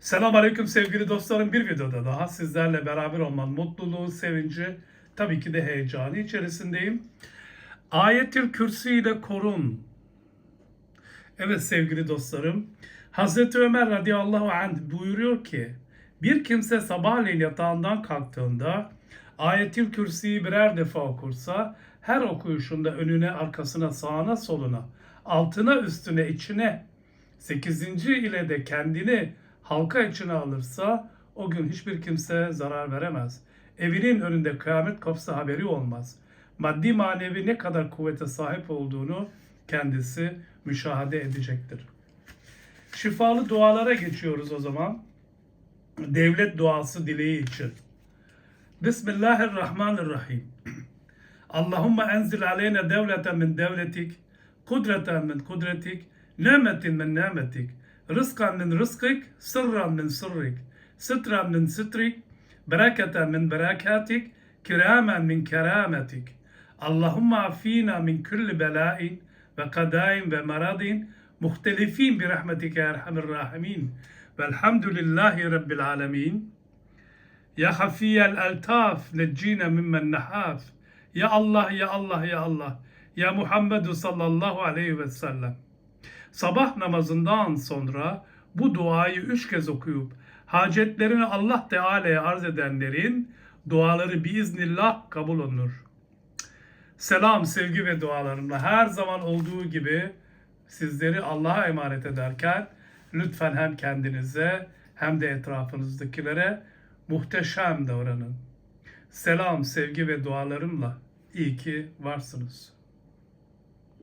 Selam aleyküm sevgili dostlarım. Bir videoda daha sizlerle beraber olmanın mutluluğu, sevinci, tabii ki de heyecanı içerisindeyim. Ayetül Kürsi ile korun. Evet sevgili dostlarım. Hazreti Ömer radıyallahu anh buyuruyor ki bir kimse sabahleyin yatağından kalktığında Ayetül Kürsi'yi birer defa okursa her okuyuşunda önüne, arkasına, sağına, soluna, altına, üstüne, içine, sekizinci ile de kendini halka içine alırsa o gün hiçbir kimse zarar veremez. Evinin önünde kıyamet kopsa haberi olmaz. Maddi manevi ne kadar kuvvete sahip olduğunu kendisi müşahede edecektir. Şifalı dualara geçiyoruz o zaman. Devlet duası dileği için. Bismillahirrahmanirrahim. Allahümme enzil aleyna devleten min devletik, kudreten min kudretik, nimetin min nimetik, رزقا من رزقك سرا من سرك سترا من سترك بركة من بركاتك كراما من كرامتك. اللهم عفينا من كل بلاء وقضاء ومرض مختلفين برحمتك يا أرحم الراحمين. والحمد لله رب العالمين. يا خفي الألطاف نجينا مما نحاف يا الله يا الله يا الله. يا محمد صلى الله عليه وسلم. Sabah namazından sonra bu duayı üç kez okuyup hacetlerini Allah Teala'ya arz edenlerin duaları biiznillah kabul olunur. Selam, sevgi ve dualarımla her zaman olduğu gibi sizleri Allah'a emanet ederken lütfen hem kendinize hem de etrafınızdakilere muhteşem davranın. Selam, sevgi ve dualarımla iyi ki varsınız.